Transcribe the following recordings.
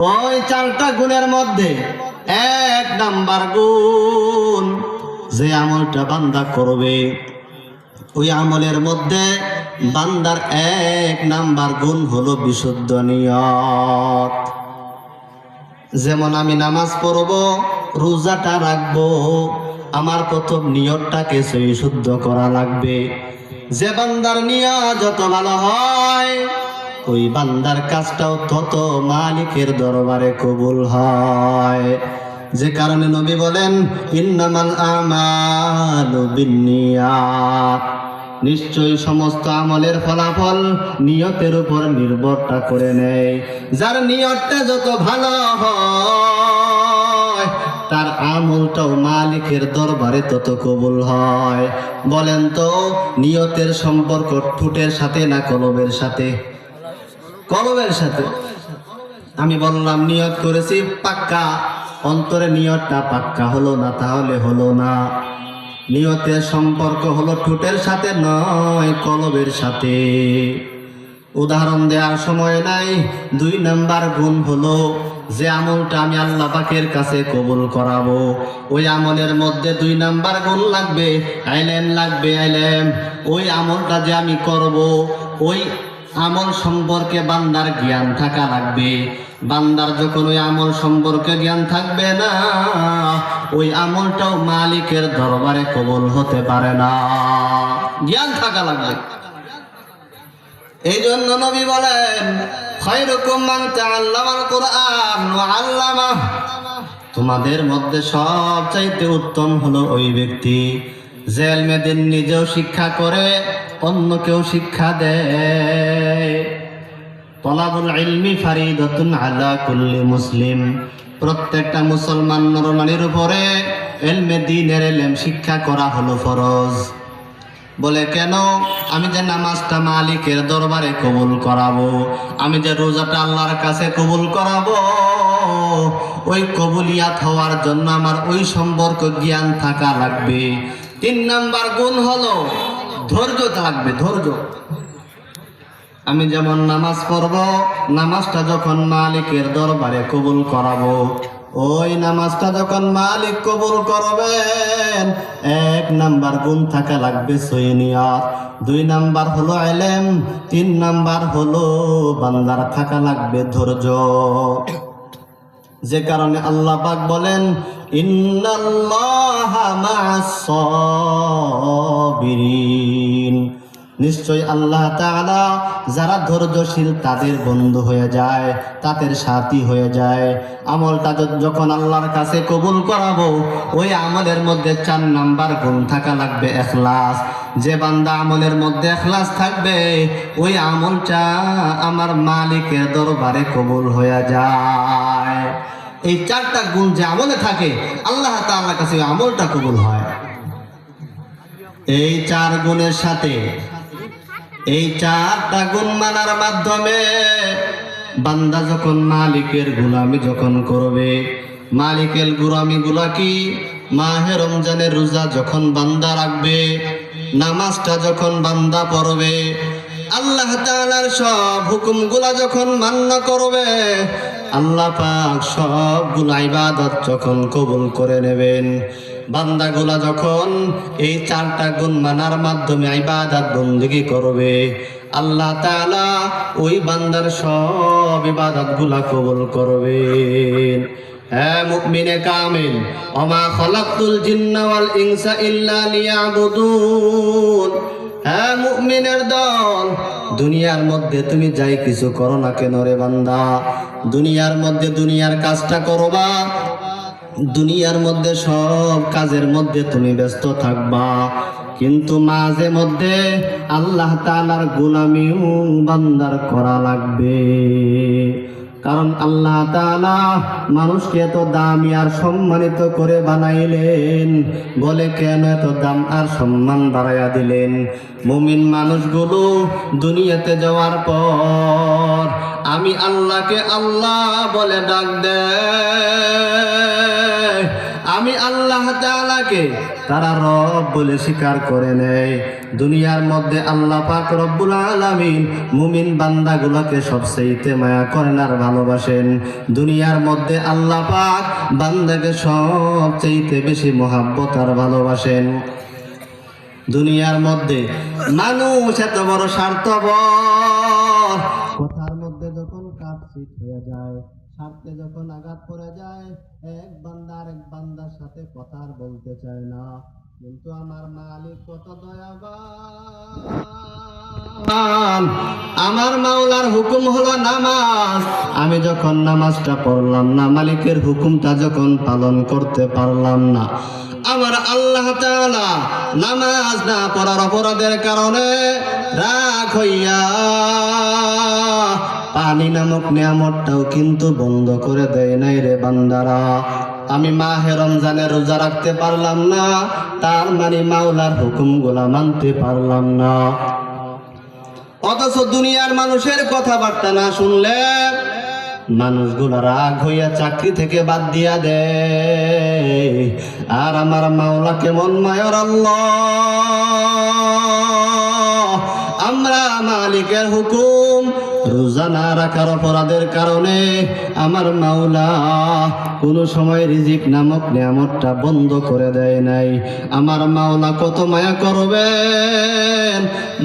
ওই চারটা গুণের মধ্যে এক নাম্বার গুণ যে আমলটা বান্দা করবে। ওই আমলের মধ্যে বান্দার এক নাম্বার গুণ হলো বিশুদ্ধ নিয়ত। যেমন আমি নামাজ পড়ব, রোজাটা রাখব, আমার প্রথম নিয়তটাকে সেই শুদ্ধ করা লাগবে। যে বান্দার নিয়ত যত ভালো হয় ওই বান্দার কাজটাও তত মালিকের দরবারে কবুল হয়। যে কারণে নবী বলেন, ইন্নামাল আমালু বিন্নিয়াত। নিশ্চয়ই সমস্ত আমলের ফলাফল নিয়তের উপর নির্ভরটা করে নেয়। যার নিয়তটা যত ভালো হয়, তার আমলটাও মালিকের দরবারে তত কবুল হয়। বলেন তো, নিয়তের সম্পর্ক ঠুটের সাথে না কলবের সাথে? কলবের সাথে। আমি বললাম, নিয়ত করেছি, পাক্কা। অন্তরে নিয়তটা পাক্কা হলো না, তাহলে হলো না। নিয়তের সম্পর্ক হলো ঠোঁটের সাথে, নয় কলবের সাথে। উদাহরণ দেওয়ার সময় নাই, দুই নাম্বার গুণ হলো, যে আমলটা আমি আল্লাহ পাকের কাছে কবুল করাবো, ওই আমলের মধ্যে দুই নাম্বার গুণ লাগবে, আইলেম লাগবে, আইলেম। ওই আমলটা যে আমি করব, ওই আমল সম্পর্কে বান্দার জ্ঞান থাকা লাগবে। বান্দার যখন ওই আমল সম্পর্কে জ্ঞান থাকবে না, ওই আমলটাও মালিকের দরবারে কবুল হতে পারে না। জ্ঞান থাকা লাগবে। এই জন্য নবী বলেন তোমাদের মধ্যে সবচাইতে উত্তম হলো ওই ব্যক্তি এলমেদিন নিজেও শিক্ষা করে অন্যকেও শিক্ষা দেয়। তলাবুল ইলমি আলা কুল্লি মুসলিম। প্রত্যেকটা মুসলমান নরনারীর উপরে এলমে দিনের এলেম শিক্ষা করা হলো ফরজ। বলে কেন? আমি যে নামাজটা মালিকের দরবারে কবুল করাবো, আমি যে রোজাটা আল্লাহর কাছে কবুল করাবো, ওই কবুলিয়াত হওয়ার জন্য আমার ওই সম্পর্ক জ্ঞান থাকা লাগবে। তিন নাম্বার গুণ হলো ধৈর্য থাকবে, ধৈর্য। আমি যেমন নামাজ পড়ব, নামাজটা যখন মালিকের দরবারে কবুল করাবো, ওই নামাজটা যখন মালিক কবুল করবেন, এক নাম্বার গুণ থাকা লাগবে সৈনিয়ত দুই নাম্বার হলো এলেম তিন নাম্বার হলো বান্দার থাকা লাগবে ধৈর্য। যে কারণে আল্লাহ পাক বলেন, ইন্নাল্লাহা মা'আস নিশ্চয় আল্লাহ তাআলা যারা ধৈর্যশীল তাদের বন্ধু হয়ে যায়, তাদের সাথী হয়ে যায়। আমলটা যখন আল্লাহর কাছে কবুল করাবো, ওই আমলের মধ্যে চার নাম্বার গুণ থাকা লাগবে এখলাস। যে বান্দা আমলের মধ্যে এখলাস থাকবে, ওই আমলটা আমার মালিকের দরবারে কবুল হয়ে যায়। এই চারটা গুণ যে আমলে থাকে, আল্লাহ তাআলার কাছে আমলটা কবুল হয়। এই চার গুণের সাথে এই চারটা গুণ মানার মাধ্যমে বান্দা যখন মালিকের গুলামি যখন করবে, মালিকের গুলামি গুলা কি? মাহে রমজানের রোজা যখন বান্দা রাখবে, নামাজটা যখন বান্দা পড়বে, আল্লাহ তাআলার সব হুকুমগুলা যখন মান্য করবে, আল্লাহ পাক সবগুলো ইবাদত যখন কবুল করে নেবেন। বান্দাগুলা যখন এই চারটা গুণ মানার মাধ্যমে ইবাদত বন্দিগি করবে, আল্লাহ তাআলা ওই বান্দার সব ইবাদতগুলা কবুল করবেন হ্যাঁ মুমিনে কামিল, ওমা খলাকতুল জিন্না ওয়াল ইনসা ইল্লা লিয়াবুদুন। হ্যাঁ মুমিনের দল, দুনিয়ার মধ্যে তুমি যাই কিছু করো না কেন রে বান্দা? দুনিয়ার মধ্যে দুনিয়ার কাজটা করবা দুনিয়ার মধ্যে সব কাজের মধ্যে তুমি ব্যস্ত থাকবা। কিন্তু মাঝে মধ্যে আল্লাহ তাআলার গোলামিও বান্দার করা লাগবে। কারণ আল্লাহ তাআলা মানুষকে এত দামি আর সম্মানিত করে বানাইলেন। বলে কেন এত দাম আর সম্মান বাড়াইয়া দিলেন? মুমিন মানুষগুলো দুনিয়াতে যাওয়ার পর আমি আল্লাহকে আল্লাহ বলে ডাক দেয়। আমি আল্লাহ তাআলাকে তারা রব বলে স্বীকার করে নেয়। দুনিয়ার মধ্যে আল্লাহ পাক রব্বুল আলামিন মুমিন বান্দাগুলোকে সবচেয়ে মায়া করেন আর ভালোবাসেন। দুনিয়ার মধ্যে আল্লাহ পাক বান্দাকে সবচেয়ে বেশি মহাব্বত আর ভালোবাসেন। দুনিয়ার মধ্যে মানুষ এত বড় স্বার্থপর কথার স্বার্থে যখন আঘাত পড়ে যায়, এক বান্দা আরেক বান্দার সাথে কথা আর বলতে চায় না। কিন্তু আমার মালিক কত দয়াবান। আমার মাওলার হুকুম হলো নামাজ। আমি যখন নামাজটা পড়লাম না, মালিকের হুকুমটা যখন পালন করতে পারলাম না, আমার আল্লাহ তাআলা নামাজ না পড়ার অপরাধের কারণে রাগ হইয়া পানি নামক নিয়ামতটাও কিন্তু বন্ধ করে দেয় নাই রে বান্দারা। আমি মাহে রমজানের রোজা রাখতে পারলাম না, তার মানে মাওলার হুকুমগুলা মানতে পারলাম না। অথচ দুনিয়ার মানুষের কথাবার্তা না শুনলে মানুষগুলো রাগ হইয়া চাকরি থেকে বাদ দিয়া দে আর আমার মাওলা কেমন মায়র আল্লাহ। আমরা মালিকের হুকুম রোজা রাখার অপরাধের কারণে আমার মাওলা কোনো সময় রিজিক নামক নিয়ামতটা বন্ধ করে দেয় নাই। আমার মাওলা কত মায়া করবে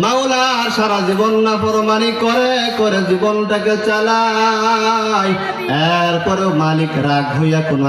মাওলা সারা জীবন না পরমানি করে করে জীবনটাকে চালায়। এরপরেও মালিক রাগ হইয়া কোনো